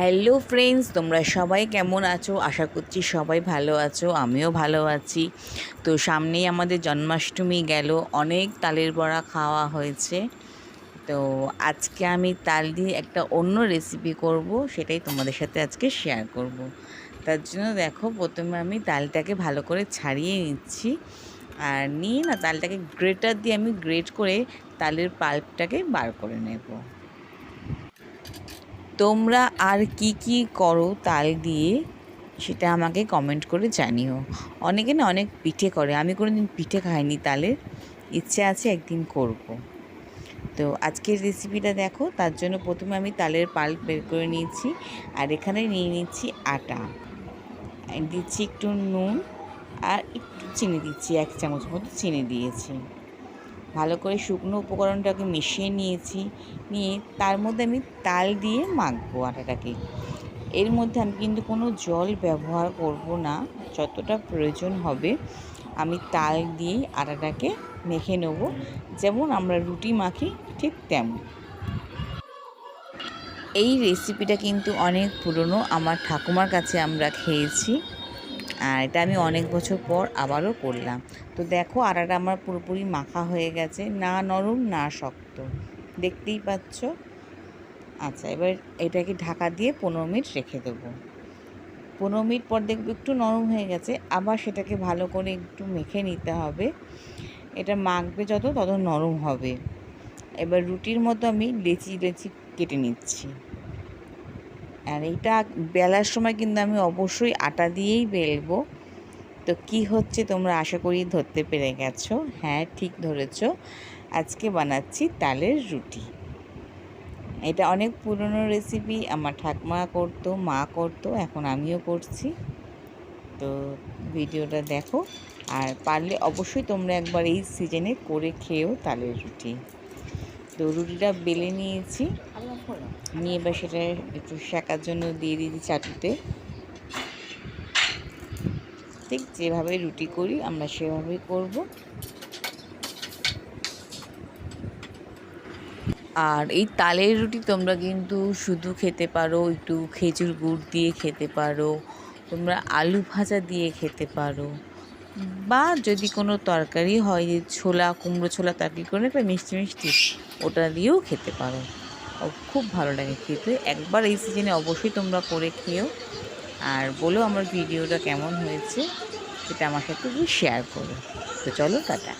Hello friends, তোমরা সবাই কেমন আছো? আশা করছি সবাই ভালো আছো, আমিও ভালো আছি। তো সামনেই আমাদের জন্মাষ্টমী গেল, অনেক তালের বড়া খাওয়া হয়েছে। তো আজকে আমি তাল দিয়ে একটা অন্য রেসিপি করব, সেটাই তোমাদের সাথে আজকে শেয়ার করব। তার জন্য দেখো, প্রথমে আমি তালটাকে ভালো করে ছাড়িয়ে নিচ্ছি। আর নিয়ে না, তালটাকে গ্রেটার দিয়ে আমি গ্রেট করে তালের পাল্পটাকে বার করে নেব। তোমরা আর কি কি করো তাল দিয়ে, সেটা আমাকে কমেন্ট করে জানিও। অনেকে না অনেক পিঠে করে, আমি কোনো দিন পিঠে খাইনি তালের, ইচ্ছে আছে একদিন করব। তো আজকের রেসিপিটা দেখো, তার জন্য প্রথমে আমি তালের পাল বের করে নিয়েছি, আর এখানে নিয়ে নিচ্ছি আটা। দিচ্ছি একটু নুন, আর একটু চিনি দিচ্ছি, এক চামচ মতো চিনি দিয়েছি। ভালো করে শুকনো উপকরণটাকে মিশিয়ে নিয়েছি। নিয়ে তার মধ্যে আমি তাল দিয়ে মাখবো আটাটাকে। এর মধ্যে আমি কিন্তু কোনো জল ব্যবহার করব না, যতটা প্রয়োজন হবে। আমি তাল দিয়েই আটাটাকে মেখে নেব। যেমন আমরা রুটি মাখি ঠিক তেমন। এই রেসিপিটা কিন্তু অনেক পুরনো। আমার ঠাকুমার কাছে আমরা খেয়েছি। আর এটা আমি অনেক বছর পর আবারও করলাম। তো দেখো আটাটা আমার পুরোপুরি মাখা হয়ে গেছে, না নরম, না শক্ত। দেখতেই পাচ্ছ? আচ্ছা এবার এটাকে ঢাকা দিয়ে পনেরো মিনিট রেখে দেবো। পনেরো মিনিট পর দেখব একটু নরম হয়ে গেছে, আবার সেটাকে ভালো করে একটু মেখে নিতে হবে। এটা মাখবে যত, তত নরম হবে। এবার রুটির মতো আমি লেচি লেচি কেটে নিচ্ছি। আর এইটা বেলার সময় কিন্তু আমি অবশ্যই আটা দিয়েই বেলবো। তো কি হচ্ছে তোমরা আশা করি ধরতে পেরে গেছো। হ্যাঁ ঠিক ধরেছ। আজকে বানাচ্ছি তালের রুটি। এটা অনেক পুরনো রেসিপি আমার ঠাকমা করতো, মা করতো, এখন আমিও করছি। তো ভিডিওটা দেখো। আর পারলে অবশ্যই তোমরা একবার এই সিজনে করে খেয়েও তালের রুটি। তো রুটিটা বেলে নিয়েছি। নিয়ে এবার সেটা একটু শেখার জন্য দিয়ে দিয়েছি চাটুতে। ঠিক যেভাবে রুটি করি, আমরা সেভাবেই করব। আর এই তালের রুটি তোমরা কিন্তু শুধু খেতে পারো, একটু খেজুর গুড় দিয়ে খেতে পারো, তোমরা আলু ভাজা দিয়ে খেতে পারো। বা যদি কোনো তরকারি হয়, যে ছোলা, কুমড়ো ছোলা তরকারি করে একটা মিষ্টি মিষ্টি, ওটা দিয়েও খেতে পারো। খুব ভালো লাগে খেতে। একবার এই সিজনে অবশ্যই তোমরা করে খেও আর বলো আমার ভিডিওটা কেমন হয়েছে, সেটা আমার সাথে শেয়ার করো। তো চলো, টাটা।